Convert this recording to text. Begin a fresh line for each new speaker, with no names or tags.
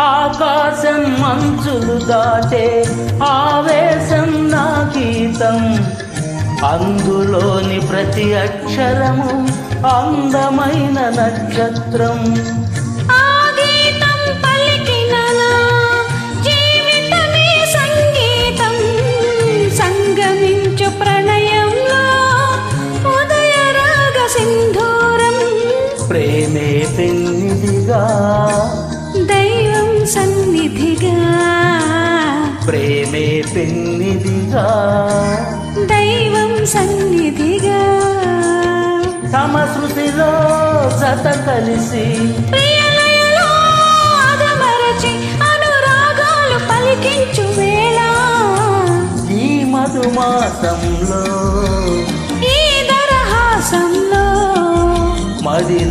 ఆకాశం మంచులు దాటే ఆవేశం నా గీతం. అందులోని ప్రతి అక్షరము అందమైన నక్షత్రం.
ఆ గీతం
ప్రేమే పెన్నిదిగా
దైవం సన్నిధిగా.
తమ శృతిలో జత కలిసి
అనురాగాలు పలికించు వేళ.
ఈ మధుమాసంలో
ఈ దరహాసంలో.
మదిలో